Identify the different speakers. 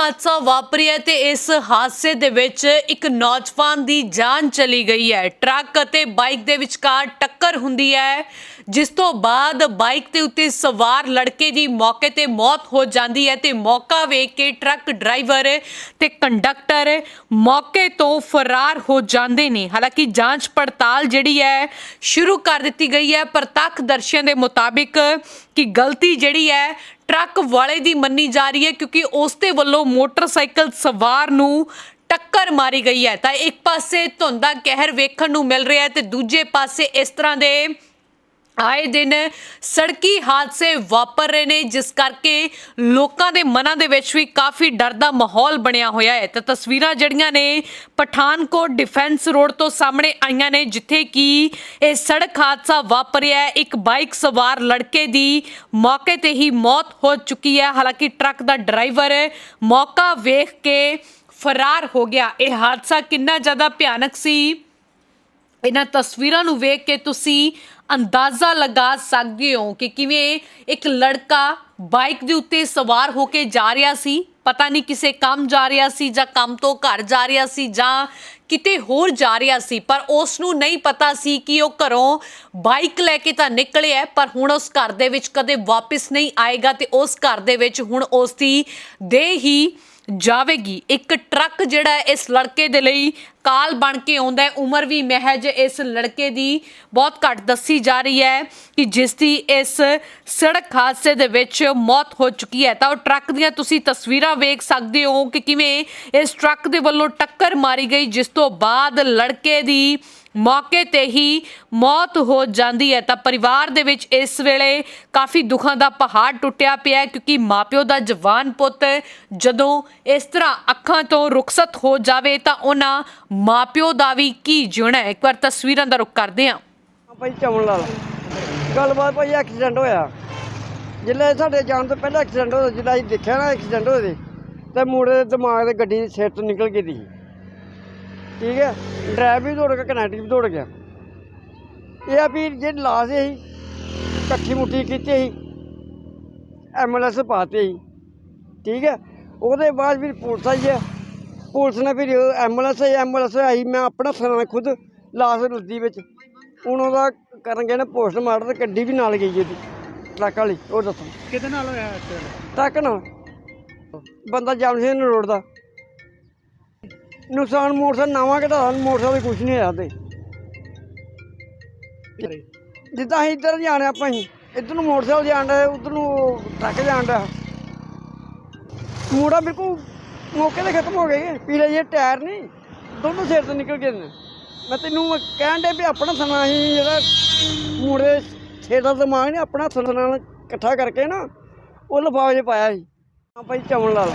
Speaker 1: ਹਾਦਸਾ ਵਾਪਰਿਆ ਤੇ ਇਸ ਹਾਦਸੇ ਦੇ ਵਿੱਚ ਇੱਕ ਨੌਜਵਾਨ ਦੀ ਜਾਨ ਚਲੀ ਗਈ ਹੈ। ਟਰੱਕ ਅਤੇ ਬਾਈਕ ਦੇ ਵਿਚਕਾਰ ਟੱਕਰ ਹੁੰਦੀ ਹੈ। ਜਿਸ ਤੋਂ ਬਾਅਦ ਬਾਈਕ ਦੇ ਉੱਤੇ ਸਵਾਰ ਲੜਕੇ ਦੀ ਮੌਕੇ ਤੇ ਮੌਤ ਹੋ ਜਾਂਦੀ ਹੈ ਤੇ ਮੌਕਾ ਵੇਖ ਕੇ ਟਰੱਕ ਡਰਾਈਵਰ ਤੇ ਕੰਡਕਟਰ ਮੌਕੇ ਤੋਂ ਫਰਾਰ ਹੋ ਜਾਂਦੇ ਨੇ। ਹਾਲਾਂਕਿ ਜਾਂਚ ਪੜਤਾਲ ਜਿਹੜੀ ਹੈ ਸ਼ੁਰੂ ਕਰ ਦਿੱਤੀ ਗਈ ਹੈ। ਪ੍ਰਤੱਖ ਦਰਸ਼ੀਆਂ ਦੇ ਮੁਤਾਬਿਕ ਕਿ ਗਲਤੀ ਜਿਹੜੀ ਹੈ ਟਰੱਕ ਵਾਲੇ ਦੀ ਮੰਨੀ ਜਾ ਰਹੀ ਹੈ ਕਿਉਂਕਿ ਉਸ ਦੇ ਵੱਲੋਂ ਮੋਟਰਸਾਈਕਲ ਸਵਾਰ ਨੂੰ ਟੱਕਰ ਮਾਰੀ ਗਈ ਹੈ। ਤਾਂ ਇੱਕ ਪਾਸੇ ਧੁੰਦਾ ਕਹਿਰ ਵੇਖਣ ਨੂੰ ਮਿਲ ਰਿਹਾ ਹੈ ਤੇ ਦੂਜੇ ਪਾਸੇ ਇਸ ਤਰ੍ਹਾਂ ਦੇ ਆਏ ਦਿਨ ਸੜਕੀ ਹਾਦਸੇ ਵਾਪਰ ਰਹੇ ਨੇ, ਜਿਸ ਕਰਕੇ ਲੋਕਾਂ ਦੇ ਮਨਾਂ ਦੇ ਵਿੱਚ ਵੀ ਕਾਫੀ ਡਰ ਦਾ ਮਾਹੌਲ ਬਣਿਆ ਹੋਇਆ ਹੈ। ਤਾਂ ਤਸਵੀਰਾਂ ਜਿਹੜੀਆਂ ਨੇ ਪਠਾਨਕੋਟ ਡਿਫੈਂਸ ਰੋਡ ਤੋਂ ਸਾਹਮਣੇ ਆਈਆਂ ਨੇ, ਜਿੱਥੇ ਕਿ ਇਹ ਸੜਕ ਹਾਦਸਾ ਵਾਪਰਿਆ ਹੈ। ਇੱਕ ਬਾਈਕ ਸਵਾਰ ਲੜਕੇ ਦੀ ਮੌਕੇ ਤੇ ਹੀ ਮੌਤ ਹੋ ਚੁੱਕੀ ਹੈ। ਹਾਲਾਂਕਿ ਟਰੱਕ ਦਾ ਡਰਾਈਵਰ ਮੌਕਾ ਵੇਖ ਕੇ ਫਰਾਰ ਹੋ ਗਿਆ। ਇਹ ਹਾਦਸਾ ਕਿੰਨਾ ਜ਼ਿਆਦਾ ਭਿਆਨਕ ਸੀ ਇਹਨਾਂ ਤਸਵੀਰਾਂ ਨੂੰ ਵੇਖ ਕੇ ਤੁਸੀਂ ਅੰਦਾਜ਼ਾ ਲਗਾ ਸਕਦੇ ਹੋ ਕਿ ਕਿਵੇਂ ਇੱਕ ਲੜਕਾ ਬਾਈਕ ਦੇ ਉੱਤੇ ਸਵਾਰ ਹੋ ਕੇ ਜਾ ਰਿਹਾ ਸੀ। ਪਤਾ ਨਹੀਂ ਕਿਸੇ ਕੰਮ ਜਾ ਰਿਹਾ ਸੀ ਜਾਂ ਕੰਮ ਤੋਂ ਘਰ ਜਾ ਰਿਹਾ ਸੀ ਜਾਂ ਕਿਤੇ ਹੋਰ ਜਾ ਰਿਹਾ ਸੀ ਪਰ ਉਸ ਨੂੰ ਨਹੀਂ ਪਤਾ ਸੀ ਕਿ ਉਹ ਘਰੋਂ ਬਾਈਕ ਲੈ ਕੇ ਤਾਂ ਨਿਕਲਿਆ ਹੈ, ਪਰ ਹੁਣ ਉਸ ਘਰ ਦੇ ਵਿੱਚ ਕਦੇ ਵਾਪਸ ਨਹੀਂ ਆਏਗਾ ਤੇ ਉਸ ਘਰ ਦੇ ਵਿੱਚ ਹੁਣ ਉਸ ਦੀ ਦੇਹ ਹੀ ਜਾਵੇਗੀ। ਇੱਕ ਟਰੱਕ ਜਿਹੜਾ ਇਸ ਲੜਕੇ ਦੇ ਲਈ ਕਾਲ ਬਣ ਕੇ ਆਉਂਦਾ ਹੈ। ਉਮਰ ਵੀ ਮਹਿਜ ਇਸ ਲੜਕੇ ਦੀ ਬਹੁਤ ਘੱਟ ਦੱਸੀ ਜਾ ਰਹੀ ਹੈ ਕਿ ਜਿਸ ਦੀ ਇਸ ਸੜਕ ਹਾਦਸੇ ਦੇ ਵਿੱਚ ਮੌਤ ਹੋ ਚੁੱਕੀ ਹੈ। ਤਾਂ ਉਹ ਟਰੱਕ ਦੀਆਂ ਤੁਸੀਂ ਤਸਵੀਰਾਂ ਵੇਖ ਸਕਦੇ ਹੋ ਕਿ ਕਿਵੇਂ ਇਸ ਟਰੱਕ ਦੇ ਵੱਲੋਂ ਟੱਕਰ ਮਾਰੀ ਗਈ, ਜਿਸ ਤੋਂ ਬਾਅਦ ਲੜਕੇ ਦੀ ਮੌਕੇ ਤੇ ਹੀ ਮੌਤ ਹੋ ਜਾਂਦੀ ਹੈ। ਤਾਂ ਪਰਿਵਾਰ ਦੇ ਵਿੱਚ ਇਸ ਵੇਲੇ ਕਾਫੀ ਦੁੱਖਾਂ ਦਾ ਪਹਾੜ ਟੁੱਟਿਆ ਪਿਆ ਹੈ ਕਿਉਂਕਿ ਮਾਪਿਓ ਦਾ ਜਵਾਨ ਪੁੱਤ ਜਦੋਂ ਇਸ ਤਰ੍ਹਾਂ ਅੱਖਾਂ ਤੋਂ ਰੁਖਸਤ ਹੋ ਜਾਵੇ ਤਾਂ ਉਹਨਾਂ ਮਾਪਿਓ ਦਾ ਵੀ ਕੀ ਜਿਉਣਾ ਹੈ? ਇੱਕ ਵਾਰ ਤਸਵੀਰਾਂ ਦਾ ਰੁਖ ਕਰਦੇ ਹਾਂ।
Speaker 2: ਹਾਂ ਭਾਈ, ਚਮਨ ਲਾਲ। ਗੱਲਬਾਤ ਭਾਈ, ਐਕਸੀਡੈਂਟ ਹੋਇਆ। ਜਿੱਲੇ ਸਾਡੇ ਜਾਣ ਤੋਂ ਪਹਿਲਾਂ ਐਕਸੀਡੈਂਟ ਹੋਇਆ ਜਿੱਦਾਂ ਅਸੀਂ ਦੇਖਿਆ ਨਾ ਐਕਸੀਡੈਂਟ ਹੋਏ ਦੇ ਤੇ ਮੁੰਡੇ ਦੇ ਦਿਮਾਗ ਦੇ ਗੱਡੀ ਦੀ ਸਿਰ ਤੋਂ ਨਿਕਲ ਗਈ ਦੀ ਠੀਕ ਹੈ? ਡਰਾਈਵਰ ਵੀ ਦੌੜ ਗਿਆ ਕਨੈਕਟਰ ਵੀ ਦੌੜ ਗਿਆ। ਇਹ ਆ ਵੀ ਜਿਹੜੀ ਲਾਸ਼ ਸੀ ਇਕੱਠੀ ਮੁੱਠੀ ਕੀਤੀ ਸੀ ਐਂਬੂਲੈਂਸ ਪਾਤੀ ਸੀ ਠੀਕ ਹੈ? ਉਹਦੇ ਬਾਅਦ ਫਿਰ ਪੁਲਿਸ ਆਈ ਹੈ। ਪੁਲਿਸ ਨੇ ਫਿਰ ਆਈ ਐਂਬੂਲੈਂਸ ਆਈ ਮੈਂ ਆਪਣਾ ਸੁਣਾ ਖੁਦ ਲਾਸ਼ ਲੱਦੀ ਵਿੱਚ। ਹੁਣ ਉਹਦਾ ਕਰਨਗੇ ਨਾ ਪੋਸਟਮਾਰਟਮ ਤੇ ਗੱਡੀ ਵੀ ਨਾਲ ਗਈ ਇਹਦੀ ਟਰੱਕ ਵਾਲੀ ਉਹ ਦੱਸੋ।
Speaker 3: ਕਿਹਦੇ ਨਾਲ ਹੋਇਆ ਐਕਸੀਡੈਂਟ
Speaker 2: ਟਰੱਕ ਨਾਲ। ਬੰਦਾ ਜਾਮ ਸਿੰਘ ਰੋਡ ਦਾ। ਨੁਕਸਾਨ ਮੋਟਰਸਾਈਕਲ ਨਵਾਂ ਕਢਾ ਮੋਟਰਸਾਈਕਲ ਕੁਝ ਨਹੀਂ ਹੋਇਆ ਤੇ। ਜਿੱਦਾਂ ਅਸੀਂ ਇੱਧਰ ਜਾਣਾ ਆਪਾਂ ਅਸੀਂ ਇੱਧਰ ਨੂੰ ਮੋਟਰਸਾਈਕਲ ਜਾਣ ਦਾ ਉਧਰ ਨੂੰ ਟਰੱਕ ਜਾਣ ਦਾ ਮੋੜਾ ਬਿਲਕੁਲ ਮੌਕੇ ਤੇ ਖਤਮ ਹੋ ਗਏ ਪੀਲੇ ਜਿਹੇ ਟਾਇਰ ਨਹੀਂ ਦੋਨੋਂ ਸਿਰ ਤੋਂ ਨਿਕਲ ਗਏ ਨੇ। ਮੈਂ ਤੈਨੂੰ ਕਹਿਣ ਦੇ ਵੀ ਆਪਣਾ ਸਮਾਂ ਹੀ ਜਿਹੜਾ ਮੋੜੇ ਸਿਰ ਦਾ ਦਿਮਾਗ ਨਹੀਂ ਆਪਣਾ ਹੱਥ ਨਾਲ ਇਕੱਠਾ ਕਰਕੇ ਨਾ ਉਹ ਲਿਫਾਫੇ 'ਚ ਪਾਇਆ ਸੀ। ਹਾਂ ਭਾਈ ਚਮਨ ਲਾਲ